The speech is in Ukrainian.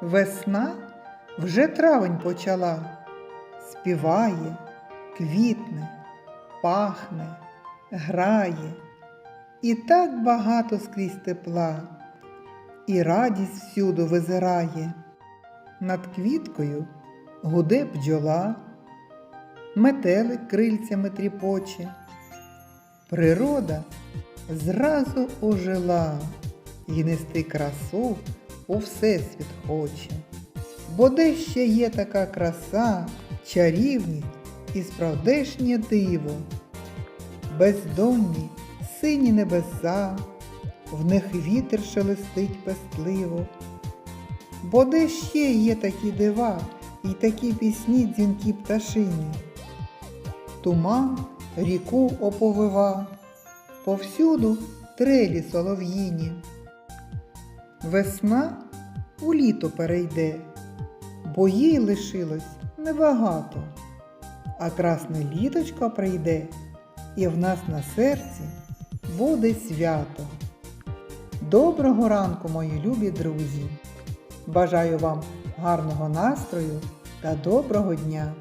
Весна вже травень почала, співає, квітне, пахне, грає, і так багато скрізь тепла, і радість всюду визирає. Над квіткою гуде бджола, метелик крильцями тріпоче. Природа зразу ожила. І нести красу у всесвіт хоче. Бо де ще є така краса, чарівність і справдешнє диво, бездонні сині небеса, в них вітер шелестить пестливо. Бо де ще є такі дива і такі пісні дзвінки пташині. Туман ріку оповива, повсюду трелі солов'їні. Весна у літо перейде, бо їй лишилось небагато, а красне літочко прийде, і в нас на серці буде свято. Доброго ранку, мої любі друзі! Бажаю вам гарного настрою та доброго дня!